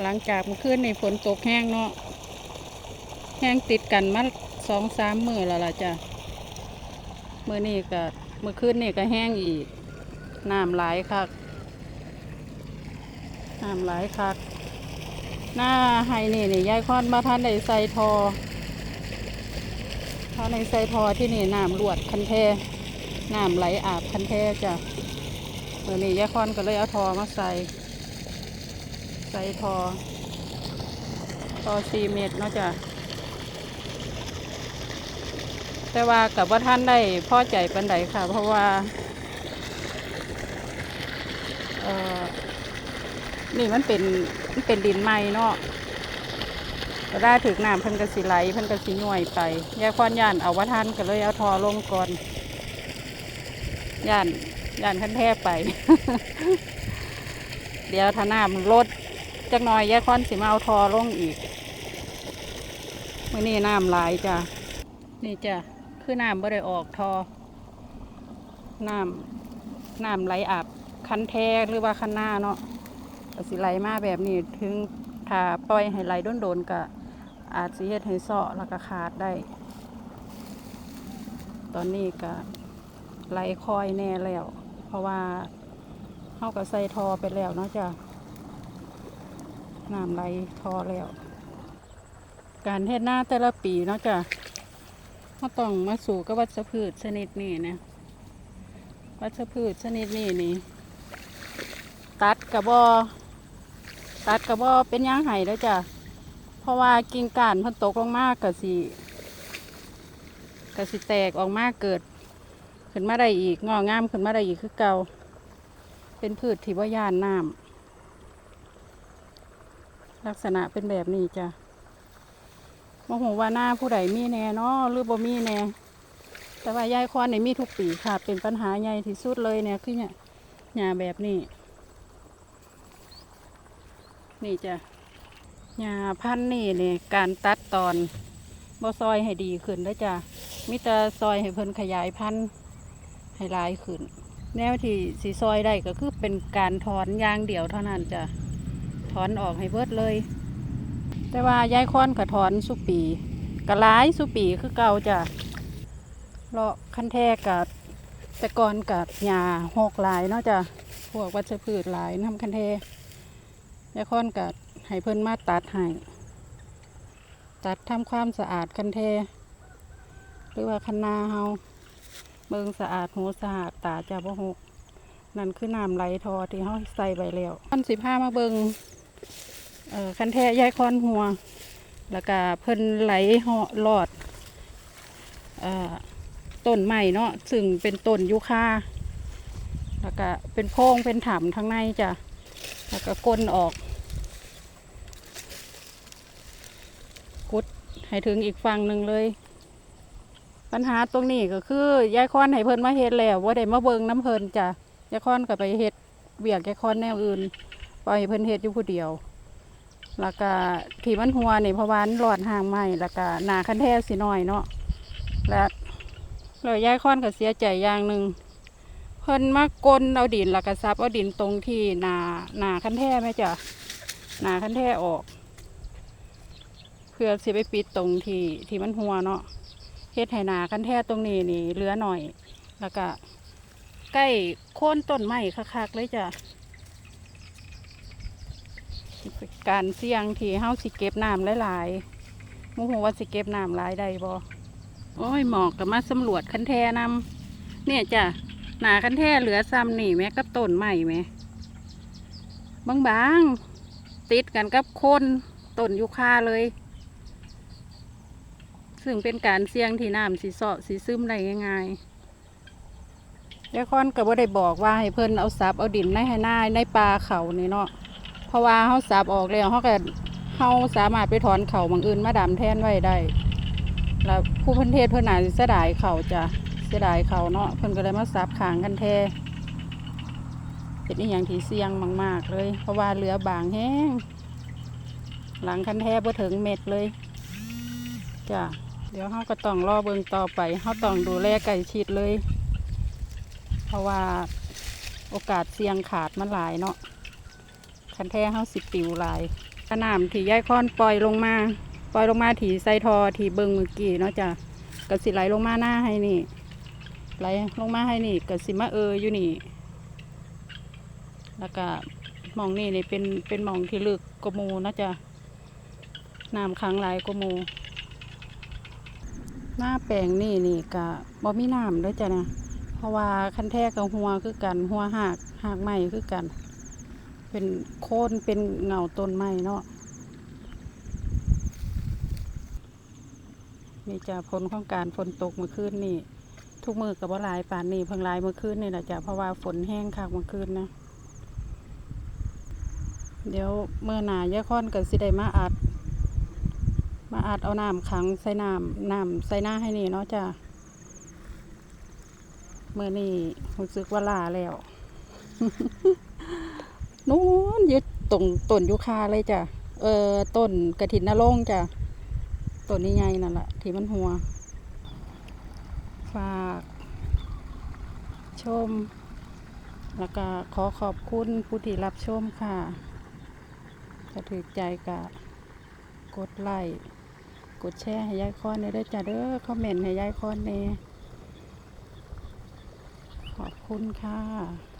หลังจากเมื่อคืนนี่ฝนตกแห้งเนาะแห้งติดกันมาสองสามมือแล้วล่ะจ้ะมือนี่ก็เมื่อคืนนี่ก็แห้งอีกน้ำไหลายคักน้ำไหลายคัก หน้าไฮนี่นี่ยายคอนมาท่านได้ใส่ทอท่านในใส่ทอที่นี่น้ำรวดคันแทน้ำไหลอาบคันแทจ้ะเมื่อนี้ยายคอนก็เลยเอาทอมาใส่ ใส่ทอทอสี่เมตรเนาะจ้ะแต่ว่ากับว่าท่านได้พ่อใจปันใดค่ะ เพราะว่าเอ่อนี่มันเป็นมันเป็นดินไม้เนาะก็ได้ถึกน้ำเพิ่นกระสิไหลเพิ่นกระสิย่วยไปยาควานย่านเอาว่าท่านก็เลยเอาทอลงก่อนย่านย่านขั้นแทบไป เดี๋ยวถ้าน้ำลด จักหน่อยยายควานสิมาเอาทอลงอีกมื่อนี้น้ำหลายจ้ะนี่จ้ะคือน้ำบ่ได้ออกทอน้ำน้ำไหลอาบคันแท้หรือว่าคันหน้าเนาะสิไหลมาแบบนี้ถึงถ้าปล่อยให้ไหลโดนๆก็อาจสิเฮ็ดให้เซาะแล้วก็ขาดได้ ตอนนี้ก็ไหลคอยแน่แล้ว เพราะว่าเฮาก็ใส่ทอไปแล้วเนาะจ้ะ น้ำไหลทอแล้ว การเฮ็ดหน้าแต่ละปีเนาะจ้ะเราต้องมาสู่กับวัชพืชชนิดนี้นะวัชพืชชนิดนี้นี่ตัดกระบอตัดกระบอเป็นย่างไห้แล้วจ้ะเพราะว่ากิ่งก้านเพิ่นตกลงมากกะสิกะสิแตกออกมากเกิด ขึ้นมาได้อีกงอกงามขึ้นมาได้อีกคือเก่าเป็นพืชที่ว่าย่านน้ำ ลักษณะเป็นแบบนี้จ้ะมองว่าหน้าผู้ใดมีแน่เนาะหรือบ่มีแน่แต่ว่ายายควานนี่มีทุกปีค่ะ เป็นปัญหาใหญ่ที่สุดเลยเนี่ยคือเนี่ยหญ้าแบบนี้ นี่จ้ะหญ้าพันธุ์นี่เนี่ยการตัดตอนบ่ซอยให้ดีขึ้นแล้วจ้ะมิตรซอยให้เพิ่นขยายพันธุ์ให้ลายขึ้น แนวที่สีซอยได้ก็คือเป็นการถอนยางเดี่ยวเท่านั้นจ้ะ ถอนออกให้เบิดเลย แต่ว่ายายค้อนก็ถอนสุปีก็หลายสุปีคือเก่าจ้ะเลาะคันแทกกับแต่ก่อนกับหญ้าหกหลายเนาะจ้ะพวกวัชพืชหลายน้ำคันแทยายค้อนกัให้เพิ่นมาตัดให้ตัดทำความสะอาดกันเทหรือว่าคันนาเฮาเบิงสะอาดหูสะอาดตาจะบ่หกนั่นคือน้ำไหลทอที่เฮาใส่ไปแล้วคันสิผ้ามาเบิง เอ่อคันแท้ยายค้อนหัว แล้วก็เพิ่นไหลเหาะลอดเอ่อต้นไม้เนาะซึ่งเป็นต้นยูคาแล้วก็เป็นโพงเป็นถ้ำทั้งในจ้ะแล้วก็ก้นออกกุดให้ถึงอีกฝั่งหนึ่งเลย ปัญหาตรงนี้ก็คือยายคอนให้เพิ่นมาเฮ็ดแล้วว่าได้มาเบิงน้ำเพิ่นจ้ะยายคอนก็ไปเฮ็ดเบียกยายคอนแนวอื่น ปล่อยเพิ่นเฮ็ดอยู่ผู้เดียว แล้วก็ที่มันหัวนี่เพราะว่ามันหลอดห่างไม้แล้วก็หนาคันแท้สิน้อยเนาะและแล้วยายคอนก็เสียใจอย่างหนึ่งเพิ่นมากลนเอาดินแล้วก็ซับเอาดินตรงที่นานาคันแท่ไหมจ้ะนาคันแท่ออก เพื่อสิไปปิดตรงที่ที่มันหัวเนาะเฮ็ดให้นาคันแท่ตรงนี้นี่เหลือหน่อย แล้วก็ใกล้โค่นต้นไม้คักๆเลยจ้ะ การเสี่ยงที่เฮาสิเก็บน้ำหลายๆมูหูว่าสิเก็บน้ำหลายได้บ่โอ้ยหมอกก็มาสำรวจคันแท่นำเนี่ยจ้ะหนาคันแท้เหลือซ้ำนี่แม่กับต้นใหม่แม่บางๆติดกันกับโคนต้นยูคาเลย ซึ่งเป็นการเสี่ยงที่น้ำสีเสาะสีซึมได้ง่ายๆยายคอนก็บ่ได้บอกว่าให้เพิ่นเอาซับเอาดินในให้หน้าในปลาเขานี่เนาะ เพราะว่าเขาซับออกแล้วเขาก็เขาสามารถไปถอนเข่าบางอื่นมาดำแทนไว้ได้ แล้วผู้เพันเทศเพิ่นอาจะเสียดายเข่าจ้ะเสียดายเข่าเนาะเพิ่นก็เลยมาซับขางกันแท้เป็นอีหยังที่เสี่ยงมาก ๆ เลย เพราะว่าเรือบางแห้ง หลังคันแท้บ่ถึงเม็ดเลยจ้ะเดี๋ยวเขาก็ต้องรอเบิงต่อไปเขาต้องดูแลไก่ชิดเลย เพราะว่าโอกาสเสี่ยงขาดมันหลายเนาะ คันแท้เขาสิปิวหลายน้ำที่ยายค้อนปล่อยลงมาปล่อยลงมาที่ไซทอที่เบิงเมื่อกี้เนาะจ้ะก็สิไหลลงมาหน้าให้นี่ไหลลงมาให้นี่ก็สิมาเอออยู่นี่ แล้วก็มองนี่นี่เป็นเป็นมองที่ลึกกมูนาะจ้ะน้ำค้างหลายกมู หน้าแปลงนี่นี่ก็บ่มีน้ำด้วยจ้ะนะเพราะว่าคันแท้กับหัวคือกันหัวหักหักไม้คือกัน เป็นโคนเป็นเงาต้นไม้เนาะนี่จะผลของการฝนตกเมื่อคืนนี่ ทุกมือกับว่าลายป่านนี่เพิ่งลายเมื่อคืนนี่แหละจ้ะเพราะว่าฝนแห้งคักเมื่อคืนนะ เดี๋ยวเมื่อหนายายค่อนกันสิได้มาอัด มาอัดเอาน้ำขังใส่น้ำน้ำใส่หน้าให้นี่เนาะจ้ะเมื่อนี่รู้สึกว่าลาแล้ว นู้นยึดตรงต้นยูคาเลยจ้ะเออต้นกระถินนรงจ้ะต้นนี้ใหญ่นั่นแหละที่มันหัว ฝาก ชม แล้วก็ขอขอบคุณผู้ที่รับชมค่ะถ้าถือใจกะกดไลค์กดแชร์ให้ยายคอนเนยเด้อจ้ะเด้อคอมเมนต์ให้ยายคอนเนยขอบคุณค่ะ